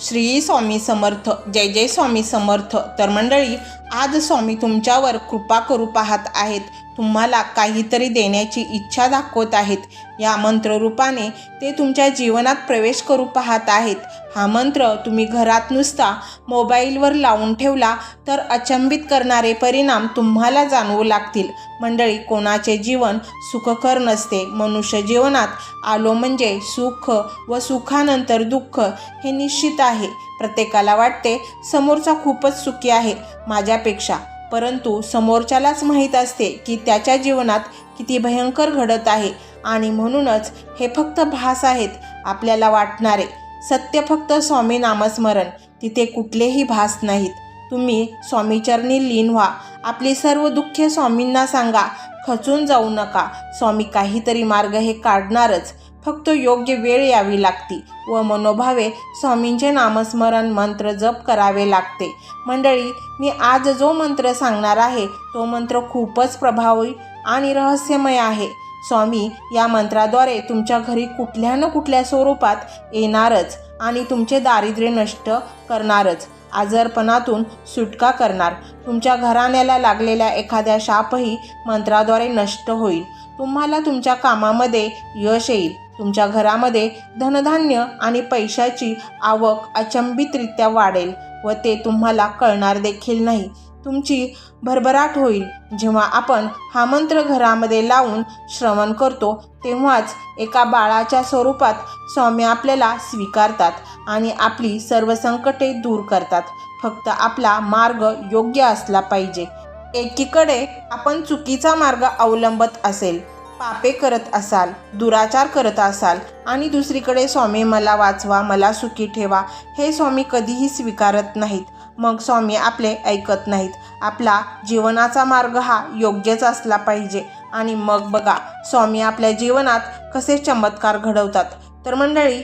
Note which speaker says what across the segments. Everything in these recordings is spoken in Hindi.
Speaker 1: श्री स्वामी समर्थ जय जय स्वामी समर्थ. तर मंडळी आज स्वामी तुमच्यावर कृपा करू पाहत आहेत. तुम्हाला काहीतरी देण्याची इच्छा दाखवत आहेत. या मंत्ररूपाने ते तुमच्या जीवनात प्रवेश करू पाहत आहेत. हा मंत्र तुम्ही घरात नुसता मोबाईलवर लावून ठेवला तर अचंबित करणारे परिणाम तुम्हाला जाणवू लागतील. मंडळी कोणाचे जीवन सुखकर नसते. मनुष्य जीवनात आलो म्हणजे सुख व सुखानंतर दुःख हे निश्चित आहे. प्रत्येकाला वाटते समोरचा खूपच सुखी आहे. माझ्यापेक्षा परंतु समोरच्यालाच माहीत असते की त्याच्या जीवनात किती भयंकर घडत आहे. आणि म्हणूनच हे फक्त भास आहेत आपल्याला वाटणारे. सत्य फक्त स्वामी नामस्मरण. तिथे कुठलेही भास नाहीत. तुम्ही स्वामीचरणी लीन व्हा. आपली सर्व दुःखे स्वामींना सांगा. खचून जाऊ नका. स्वामी काहीतरी मार्ग हे काढणारच. फक्त योग्य वेळ यावी लागती व मनोभावे स्वामींचे नामस्मरण मंत्र जप करावे लागते. मंडळी मी आज जो मंत्र सांगणार आहे तो मंत्र खूपच प्रभावी आणि रहस्यमय आहे. स्वामी या मंत्राद्वारे तुमच्या घरी कुठल्या ना कुठल्या स्वरूपात येणारच आणि तुमचे दारिद्र्य नष्ट करणारच. आजारपणातून सुटका करणार. तुमच्या घराण्याला लागलेल्या एखाद्या शापही मंत्राद्वारे नष्ट होईल. तुम्हाला तुमच्या कामामध्ये यश येईल. तुमच्या घरामध्ये धनधान्य आणि पैशाची आवक अचंबितरित्या वाढेल व ते तुम्हाला कळणार देखील नाही. तुमची भरभराट होईल. जेव्हा आपण हा मंत्र घरामध्ये लावून श्रवण करतो तेव्हाच एका बाळाच्या स्वरूपात स्वामी आपल्याला स्वीकारतात आणि आपली सर्व संकटे दूर करतात. फक्त आपला मार्ग योग्य असला पाहिजे. एकीकडे आपण चुकीचा मार्ग अवलंबत असेल पापे करत असाल दुराचार करत असाल आणि दुसरीकडे स्वामी मला वाचवा मला सुखी ठेवा हे स्वामी कधीही स्वीकारत नाहीत. मग स्वामी आपले ऐकत नाहीत. आपला जीवनाचा मार्ग हा योग्यच असला पाहिजे. आणि मग बघा स्वामी आपल्या जीवनात कसे चमत्कार घडवतात. तर मंडळी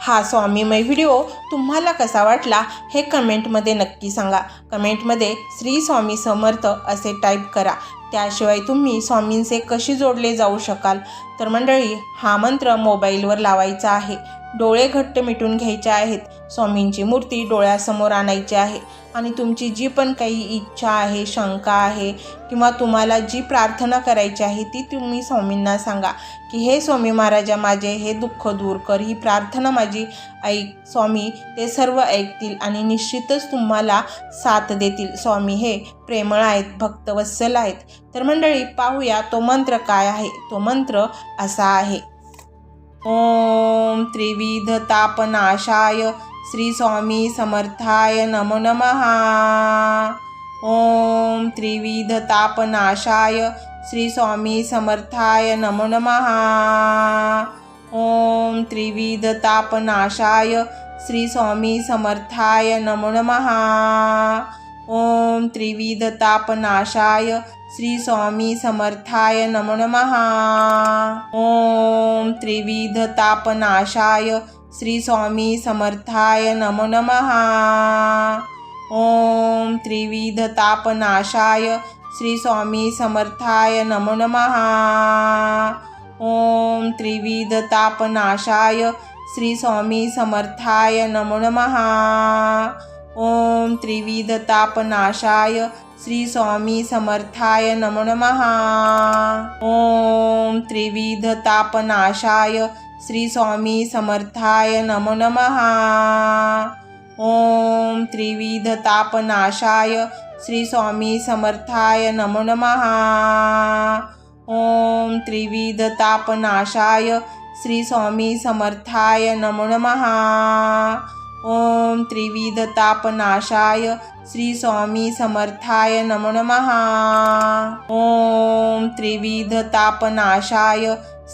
Speaker 1: हा स्वामीमय व्हिडिओ तुम्हाला कसा वाटला हे कमेंटमध्ये नक्की सांगा. कमेंटमध्ये श्री स्वामी समर्थ असे टाईप करा. त्याशिवाय तुम्ही स्वामींचे कशी जोडले जाऊ शकाल? तर मंडळी हा मंत्र मोबाईलवर लावायचा आहे. डोळे घट्ट मिटून घ्यायचे आहेत. स्वामींची मूर्ती डोळ्यासमोर आणायची आहे. आणि तुमची जी पण काही इच्छा आहे शंका आहे किंवा तुम्हाला जी प्रार्थना करायची आहे ती तुम्ही स्वामींना सांगा. की हे स्वामी महाराजा माझे हे दुःख दूर कर. ही प्रार्थना माझी ऐक. स्वामी ते सर्व ऐकतील आणि निश्चितच तुम्हाला साथ देतील. स्वामी हे प्रेमळ आहेत भक्तवत्सल आहेत. तर मंडळी पाहूया तो मंत्र काय आहे. तो मंत्र असा आहे. ओम त्रिविध तापनाशाय श्री स्वामी समर्थाय नमो नमः। श्री स्वामी समर्थाय नमो नमः। श्री स्वामी समर्थाय नमो नमः। ओम त्रिविध तापनाशाय श्री स्वामी समर्थाय नमो नमः। ओम त्रिविध तापनाशाय श्री स्वामी समर्थाय नमो नमः। ओम त्रिविध तापनाशाय श्री स्वामी समर्थाय नमो नमः। ओम त्रिविध तापनाशाय श्री स्वामी समर्थाय नमो नमः। ओम त्रिविध तापनाशाय श्री स्वामी समर्थाय नमो नमः। श्री स्वामी समर्थाय नमो नमः। श्री स्वामी समर्थाय नमो नमः। श्री स्वामी समर्थाय नमो नमः। ओम त्रिविध तापनाशाय श्री स्वामी समर्थाय नमो नमः।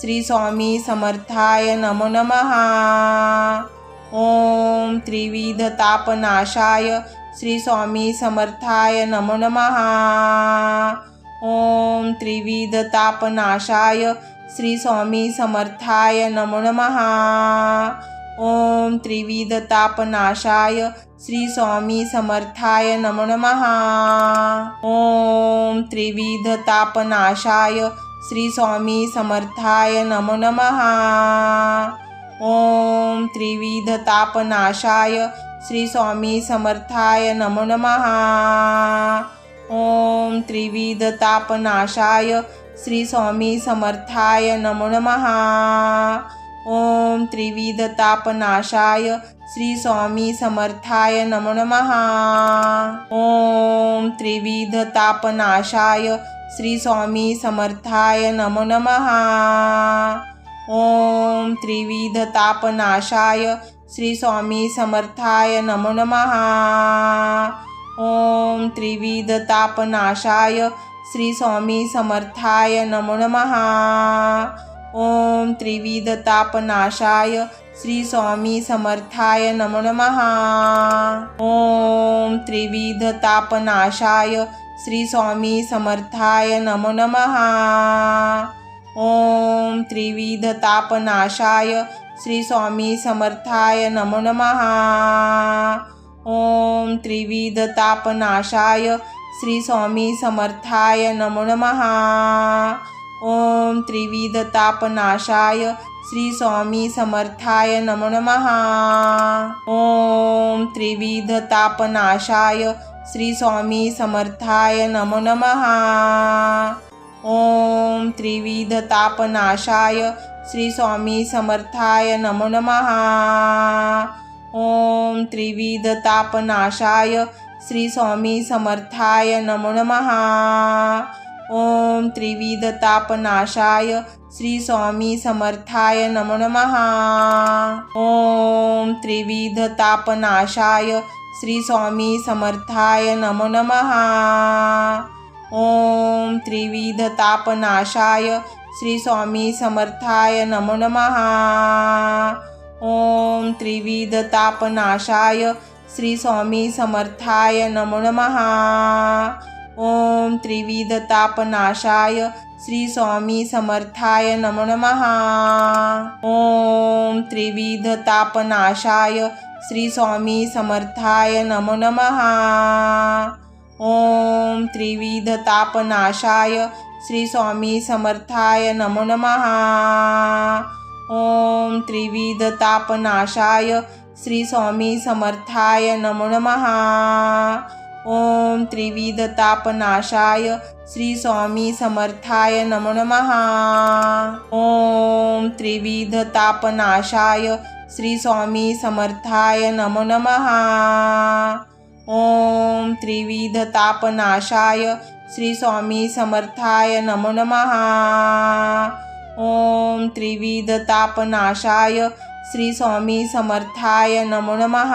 Speaker 1: श्री स्वामी समर्थाय नमो नमः। श्री स्वामी समर्थाय नमो नमः। श्री स्वामी समर्थाय नमो नमः। ओम त्रिविध तापनाशाय श्री स्वामी समर्थाय नमो नमः। श्री स्वामी समर्थाय नमो नमः। श्री स्वामी समर्थाय नमो नमः। श्री स्वामी समर्थाय नमो नमः। ओम त्रिविध तापनाशाय श्री स्वामी समर्थाय नमो नमः। ओम त्रिविध तापनाशाय श्री स्वामी समर्थाय नमो नमः। ओम त्रिविध तापनाशाय श्री स्वामी समर्थाय नमो नमः। ओम त्रिविध तापनाशाय श्री स्वामी समर्थाय नमो नमः। ओम त्रिविध तापनाशाय श्री स्वामी समर्थाय नमो नमः। ओम त्रिविध तापनाशाय श्री स्वामी समर्थाय नमो नमः। ओम त्रिविध तापनाशाय श्री स्वामी समर्थाय नमो नमः। ओम त्रिविध तापनाशाय श्री स्वामी समर्थाय नमो नमः। ओम त्रिविध तापनाशाय श्री स्वामी समर्थाय नमो नमः। ओम त्रिविध तापनाशाय श्री स्वामी समर्थाय नमो नमः। ओम त्रिविध तापनाशाय श्री स्वामी समर्थाय नमो नमः। ओम त्रिविध तापनाशाय श्री स्वामी समर्थाय नमो नमः। ओम त्रिविध तापनाशाय श्री स्वामी समर्थाय नमो नमः। श्री स्वामी समर्थाय नमो नमः। श्री स्वामी समर्थाय नमो नमः। श्री स्वामी समर्थाय नमो नमः। ओम त्रिविध तापनाशाय श्री स्वामी समर्थाय नमो नमः। ओम त्रिविध तापनाशाय श्री स्वामी समर्थाय नमो नमः। ओम त्रिविध तापनाशाय श्री स्वामी समर्थाय नमो नमः। ओम त्रिविध तापनाशाय श्री स्वामी समर्थाय नमो नमः। ओम त्रिविध तापनाशाय श्री स्वामी समर्थाय नमो नमः। श्री स्वामी समर्थाय नमो नमः। श्री स्वामी समर्थाय नमो नमः। श्री स्वामी समर्थाय नमो नमः।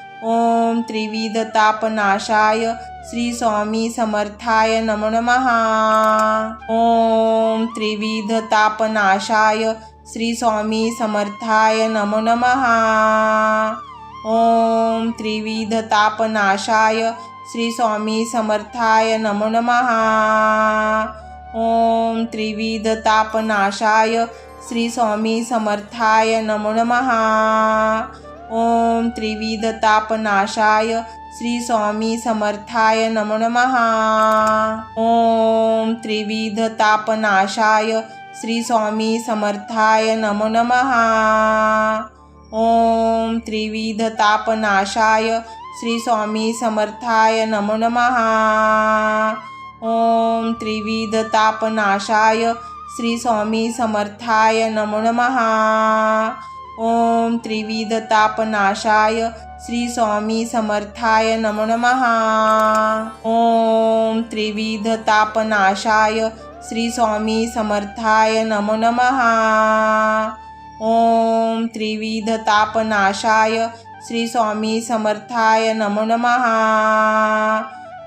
Speaker 1: ओम त्रिविध तापनाशाय श्री स्वामी समर्थाय नमो नमः। श्री स्वामी समर्थाय नमो नमः। श्री स्वामी समर्थाय नमो नमः। श्री स्वामी समर्थाय नमो नमः। ओम त्रिविध तापनाशाय श्री स्वामी समर्थाय नमो नमः। श्री स्वामी समर्थाय नमो नमः। श्री स्वामी समर्थाय नमो नमः। श्री स्वामी समर्थाय नमो नमः। ओम त्रिविध तापनाशाय श्री स्वामी समर्थाय नमो नमः। श्री स्वामी समर्थाय नमो नमः। श्री स्वामी समर्थाय नमो नमः।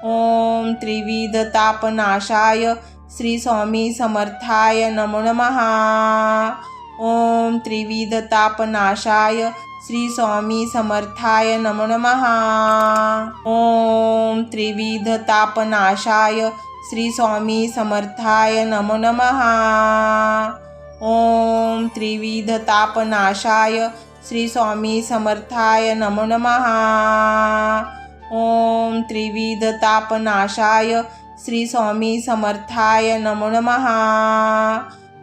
Speaker 1: ओम त्रिविध तापनाशाय श्री स्वामी समर्थाय नमो नमः। ओम त्रिविध तापनाशाय श्री स्वामी समर्थाय नमो नमः। श्री स्वामी समर्थाय नमो नमः। श्री स्वामी समर्थाय नमो नमः। श्री स्वामी समर्थाय नमो नमः।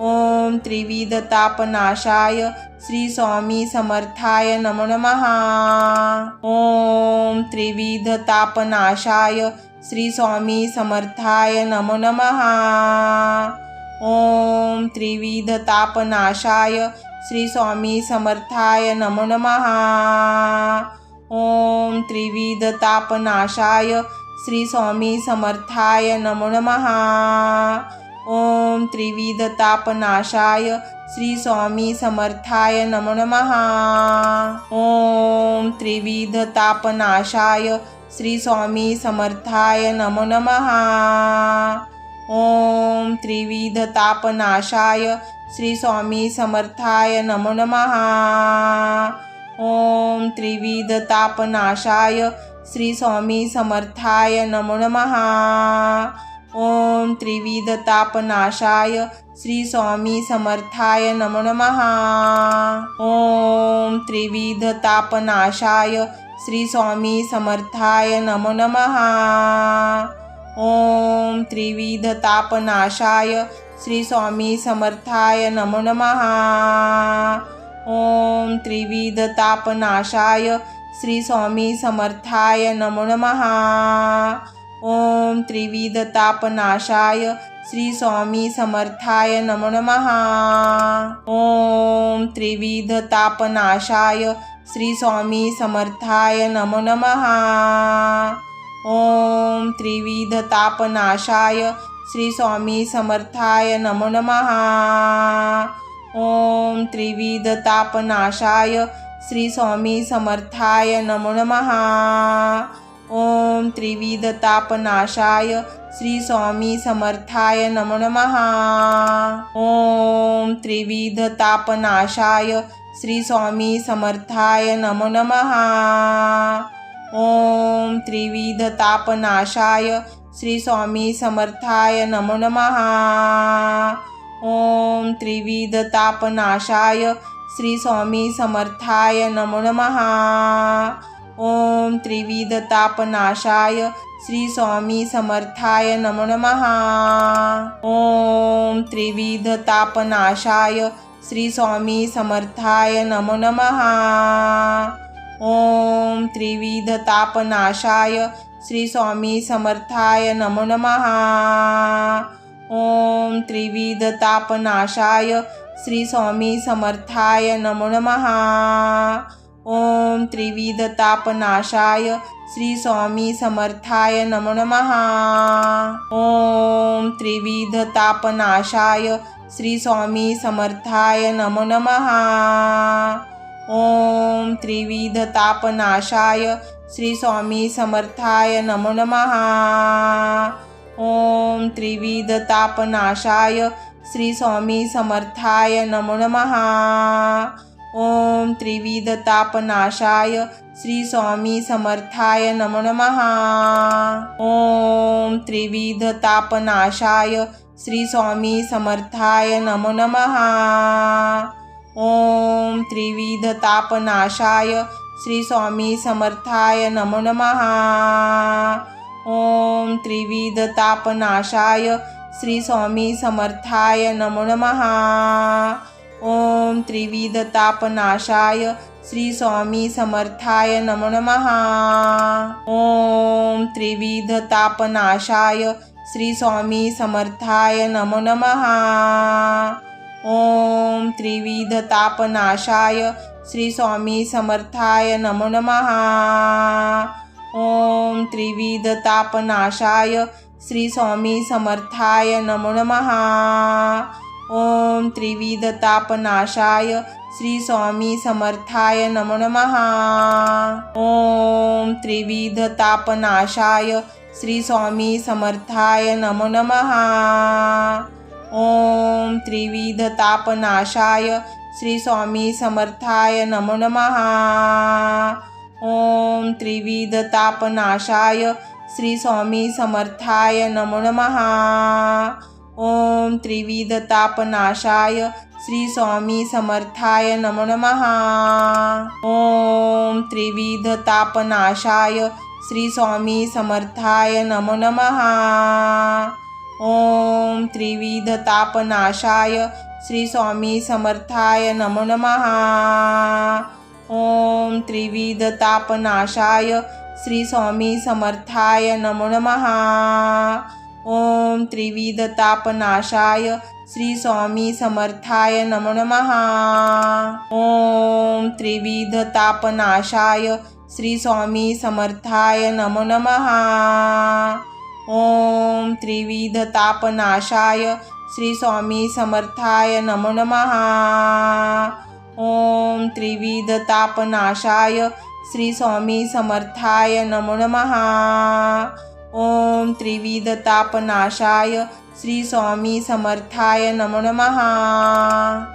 Speaker 1: ओम त्रिविध तापनाशाय श्री स्वामी समर्थाय नमो नमः। ओम त्रिविध तापनाशाय श्री स्वामी समर्थाय नमो नमः। ओम त्रिविध तापनाशाय श्री स्वामी समर्थाय नमो नमः। ओम त्रिविध तापनाशाय श्री स्वामी समर्थाय नमो नमः। ओम त्रिविध तापनाशाय श्री स्वामी समर्थाय नमो नमः। श्री स्वामी समर्थाय नमो नमः। श्री स्वामी समर्थाय नमो नमः। श्री स्वामी समर्थाय नमो नमः। ओम त्रिविध तापनाशाय श्री स्वामी समर्थाय नमो नमः। ओम त्रिविध तापनाशाय श्री स्वामी समर्थाय नमो नमः। ओम त्रिविध तापनाशाय श्री स्वामी समर्थाय नमो नमः। ओम त्रिविध तापनाशाय श्री स्वामी समर्थाय नमो नमः। ओम त्रिविध तापनाशाय श्री स्वामी समर्थाय नमो नमः। ओम त्रिविध तापनाशाय श्री स्वामी समर्थाय नमो नमः। ओम त्रिविध तापनाशाय श्री स्वामी समर्थाय नमो नमः। ओम त्रिविध तापनाशाय श्री स्वामी समर्थाय नमो नमः। ओम त्रिविध तापनाशाय श्री स्वामी समर्थाय नमो नमः। श्री स्वामी समर्थाय नमो नमः। श्री स्वामी समर्थाय नमो नमः। श्री स्वामी समर्थाय नमो नमः। ओम त्रिविध तापनाशाय श्री स्वामी समर्थाय नमो नमः। श्री स्वामी समर्थाय नमो नमः। श्री स्वामी समर्थाय नमो नमः। श्री स्वामी समर्थाय नमो नमः। ओम त्रिविध तापनाशाय श्री स्वामी समर्थाय नमो नमः। ओम त्रिविध तापनाशाय श्री स्वामी समर्थाय नमो नमः। ओम त्रिविध तापनाशाय श्री स्वामी समर्थाय नमो नमः। ओम त्रिविध तापनाशाय श्री स्वामी समर्थाय नमो नमः। ओम त्रिविध तापनाशाय श्री स्वामी समर्थाय नमो नमः। ओम त्रिविध तापनाशाय श्री स्वामी समर्थाय नमो नमः। ओम त्रिविध तापनाशाय श्री स्वामी समर्थाय नमो नमः। श्री स्वामी समर्थाय नमो नमः। ओम त्रिविध तापनाशाय श्री स्वामी समर्थाय नमो नमः। ओम त्रिविध तापनाशाय श्री स्वामी समर्थाय नमो नमः। ओम त्रिविध तापनाशाय श्री स्वामी समर्थाय नमो नमः। ओम त्रिविध तापनाशाय श्री स्वामी समर्थाय नमो नमः। तापनाशाय श्री स्वामी समर्थाय नमो नमः। श्री स्वामी समर्थाय नमो नमः। श्री स्वामी समर्थाय नमो नमः। श्री स्वामी समर्थाय नमो नमः। ओम त्रिविध तापनाशाय श्री स्वामी समर्थाय नमो नमः। ओम त्रिविध तापनाशाय श्री स्वामी समर्थाय नमो नमः। ओम त्रिविध तापनाशाय श्री स्वामी समर्थाय नमो नमः। ओम त्रिविध तापनाशाय श्री स्वामी समर्थाय नमो नमः। ओम त्रिविध तापनाशाय श्री स्वामी समर्थाय नमो नमः। ओम त्रिविध तापनाशाय श्री स्वामी समर्थाय नमो नमः। ओम त्रिविध तापनाशाय श्री स्वामी समर्थाय नमो नमः। ओम त्रिविध तापनाशाय श्री स्वामी समर्थाय नमो नमः। ओम त्रिविध तापनाशाय श्री स्वामी समर्थाय नमो नमः।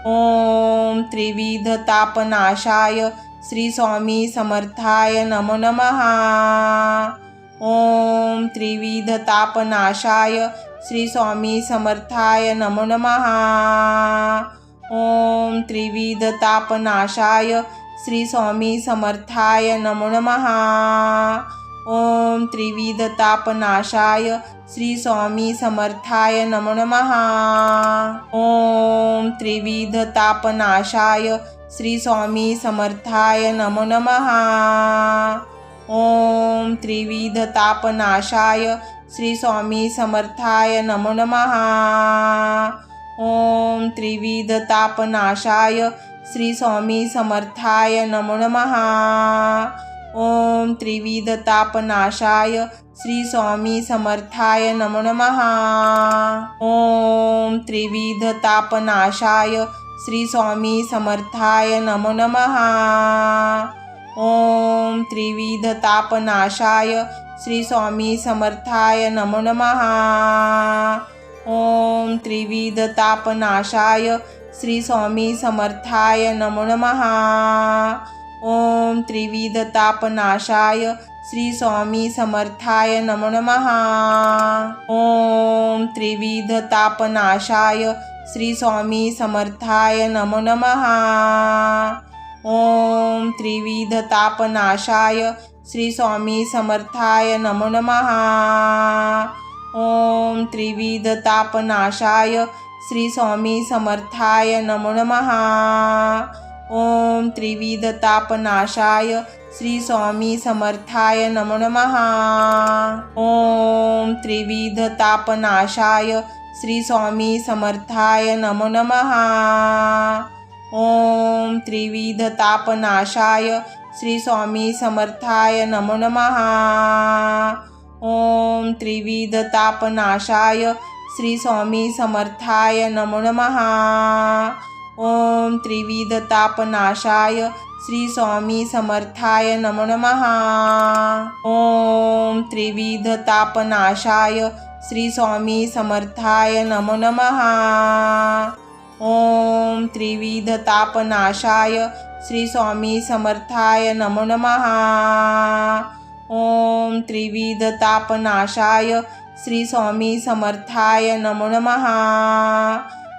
Speaker 1: ओम त्रिविध तापनाशाय श्री स्वामी समर्थाय नमो नमः। ओम त्रिविध तापनाशाय श्री स्वामी समर्थाय नमो नमः। ओम त्रिविध तापनाशाय श्री स्वामी समर्थाय नमो नमः। ओम त्रिविध तापनाशाय श्री स्वामी समर्थाय नमो नमः। ओम त्रिविध तापनाशाय श्री स्वामी समर्थाय नमो नमः। ओम त्रिविध तापनाशाय श्री स्वामी समर्थाय नमो नमः। ओम त्रिविध तापनाशाय श्री स्वामी समर्थाय नमो नमः। ओम त्रिविध तापनाशाय श्री स्वामी समर्थाय नमो नमः। श्री स्वामी समर्थाय नमो नमः। श्री स्वामी समर्थाय नमो नमः। श्री स्वामी समर्थाय नमो नमः। ओम त्रिविध तापनाशाय श्री स्वामी समर्थाय नमो नमः। ओम त्रिविध तापनाशाय श्री स्वामी समर्थाय नमो नमः। ओम त्रिविध तापनाशाय श्री स्वामी समर्थाय नमो नमः। ओम त्रिविध तापनाशाय श्री स्वामी समर्थाय नमो नमः। ओम त्रिविध तापनाशाय श्री स्वामी समर्थाय नमो नमः। ओम त्रिविध तापनाशाय श्री स्वामी समर्थाय नमो नमः। ओम त्रिविध तापनाशाय श्री स्वामी समर्थाय नमो नमः। श्री स्वामी समर्थाय नमो नमः। ओम त्रिविध तापनाशाय श्री स्वामी समर्थाय नमो नमः। ओम त्रिविध तापनाशाय श्री स्वामी समर्थाय नमो नमः। ओम त्रिविध तापनाशाय श्री स्वामी समर्थाय नमो नमः। ओम त्रिविध तापनाशाय श्री स्वामी समर्थाय नमो नमः।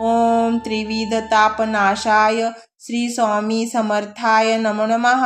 Speaker 1: ओम त्रिविधतापनाशाय श्री स्वामी समर्थाय नमो नमः।